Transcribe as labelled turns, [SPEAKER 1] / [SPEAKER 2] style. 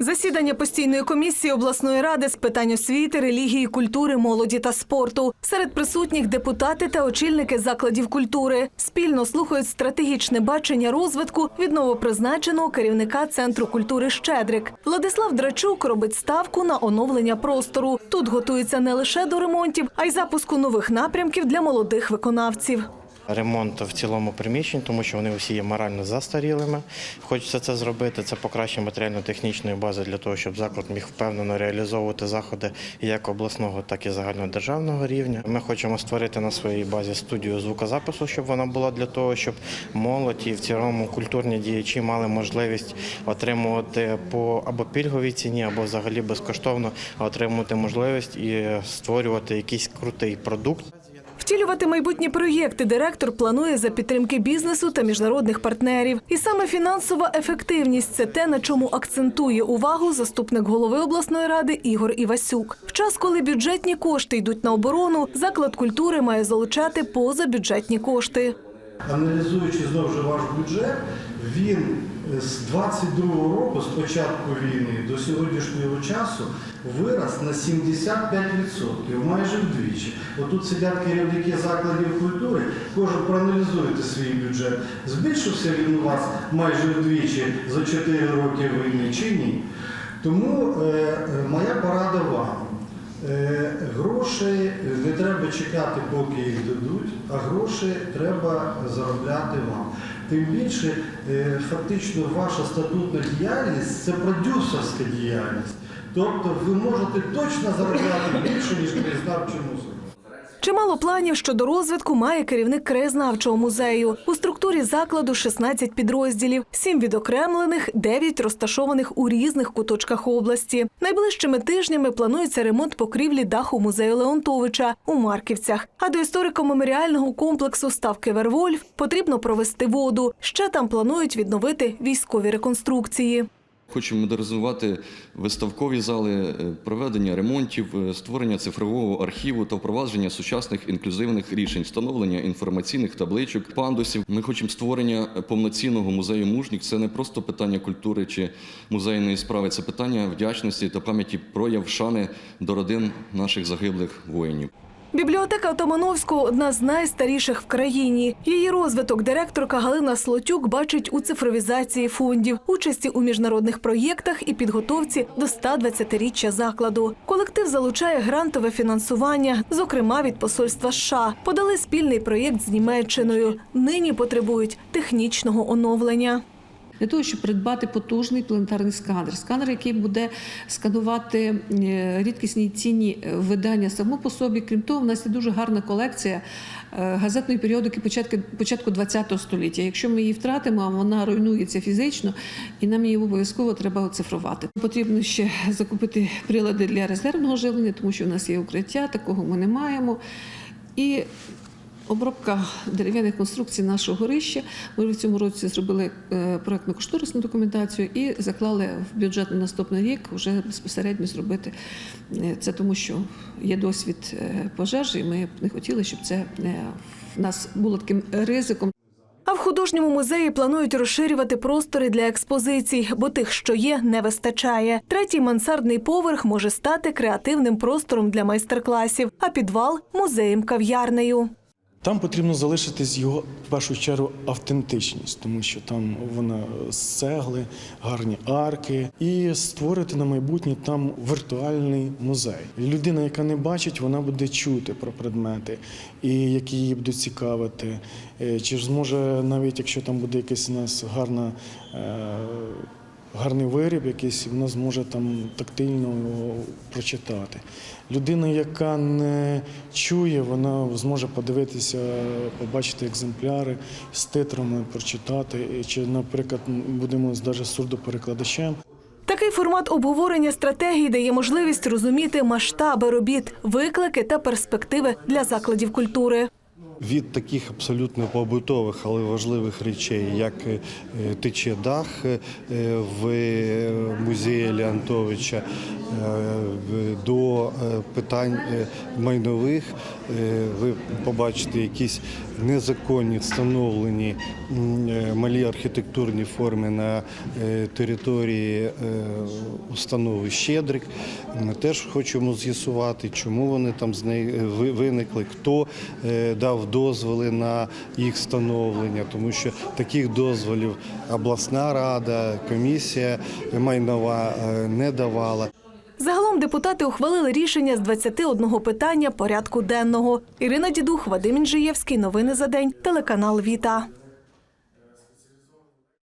[SPEAKER 1] Засідання постійної комісії обласної ради з питань освіти, релігії, культури, молоді та спорту. Серед присутніх депутати та очільники закладів культури спільно слухають стратегічне бачення розвитку від новопризначеного керівника центру культури Щедрик. Владислав Драчук робить ставку на оновлення простору. Тут готуються не лише до ремонтів, а й запуску нових напрямків для молодих виконавців.
[SPEAKER 2] Ремонт в цілому приміщень, тому що вони всі є морально застарілими. Хочеться це зробити. Це покращення матеріально-технічної бази для того, щоб заклад міг впевнено реалізовувати заходи як обласного, так і загальнодержавного рівня. Ми хочемо створити на своїй базі студію звукозапису, щоб вона була для того, щоб молодь і в цілому культурні діячі мали можливість отримувати по або пільговій ціні, або взагалі безкоштовно отримувати можливість і створювати якийсь крутий продукт.
[SPEAKER 1] Втілювати майбутні проєкти директор планує за підтримки бізнесу та міжнародних партнерів. І саме фінансова ефективність це те, на чому акцентує увагу заступник голови обласної ради Ігор Івасюк. В час, коли бюджетні кошти йдуть на оборону, заклад культури має залучати позабюджетні кошти.
[SPEAKER 3] Аналізуючи знову ж ваш бюджет, він з 22-го року, з початку війни до сьогоднішнього часу, вирос на 75%, майже вдвічі. Отут сидять керівники закладів культури, кожен проаналізуйте свій бюджет. Збільшився він у вас майже вдвічі за 4 роки війни чи ні? Тому е, моя порада вам. Е, Грошей не треба чекати, поки їх дадуть, а гроші треба заробляти вам. Тим більше, е, фактично, ваша статутна діяльність це продюсерська діяльність. Тобто ви можете точно заробляти більше, ніж краєзнавчий музей.
[SPEAKER 1] Чимало планів щодо розвитку має керівник краєзнавчого музею. У структурі закладу 16 підрозділів, 7 відокремлених, 9 розташованих у різних куточках області. Найближчими тижнями планується ремонт покрівлі даху музею Леонтовича у Марківцях. А до історико-меморіального комплексу ставки Вервольф потрібно провести воду. Ще там планують відновити військові реконструкції.
[SPEAKER 4] Хочемо модернізувати виставкові зали, е, проведення ремонтів, е, створення цифрового архіву та впровадження сучасних інклюзивних рішень, встановлення інформаційних табличок, пандусів. Ми хочемо створення повноцінного музею мужніх. Це не просто питання культури чи музейної справи, це питання вдячності та пам'яті прояв шани до родин наших загиблих воїнів.
[SPEAKER 1] Бібліотека Отомановського одна з найстаріших в країні. Її розвиток директорка Галина Слотюк бачить у цифровізації фондів, участі у міжнародних проєктах і підготовці до 120-річчя закладу. Колектив залучає грантове фінансування, зокрема від посольства США. Подали спільний проєкт з Німеччиною. Нині потребують технічного оновлення.
[SPEAKER 5] Для того, щоб придбати потужний планетарний сканер. Сканер, який буде сканувати е, рідкісні цінні е, видання само по собі. Крім того, в нас є дуже гарна колекція е, газетної періодики початку, початку ХХ століття. Якщо ми її втратимо, вона руйнується фізично, і нам її обов'язково треба оцифрувати. Потрібно ще закупити прилади для резервного живлення, тому що в нас є укриття, такого ми не маємо. І Обробка дерев'яних конструкцій нашого горища. Ми в цьому році зробили е, проектно-кошторисну документацію і заклали в бюджет на наступний рік вже безпосередньо зробити е, це, тому що є досвід е, пожежі. і Ми б не хотіли, щоб це в нас було таким ризиком.
[SPEAKER 1] А в художньому музеї планують розширювати простори для експозицій, бо тих, що є, не вистачає. Третій мансардний поверх може стати креативним простором для майстер-класів, а підвал музеєм кав'ярнею.
[SPEAKER 6] Там потрібно залишитись його в першу чергу автентичність, тому що там вона з цегли, гарні арки, і створити на майбутнє там віртуальний музей. Людина, яка не бачить, вона буде чути про предмети, і які її будуть цікавити. Е, Чи зможе навіть якщо там буде якась у нас гарна. Гарний виріб, якийсь вона зможе там тактильно прочитати. Людина, яка не чує, вона зможе подивитися, побачити екземпляри з титрами, прочитати. Чи, наприклад, будемо навіть сурдоперекладачем.
[SPEAKER 1] Такий формат обговорення стратегії дає можливість розуміти масштаби робіт, виклики та перспективи для закладів культури.
[SPEAKER 7] Від таких абсолютно побутових, але важливих речей, як е, тече дах е, в музеї Леонтовича, е, до питань майнових. Ви побачите якісь
[SPEAKER 3] незаконні встановлені е, малі архітектурні форми на е, території е, установи Щедрик. Ми теж хочемо з'ясувати, чому вони там виникли, хто дав дозволи на їх встановлення, тому що таких дозволів обласна рада, комісія майнова не давала.
[SPEAKER 1] Загалом депутати ухвалили рішення з 21 питання порядку денного. Ірина Дідух, Вадим Інжиєвський. Новини за день. Телеканал Віта.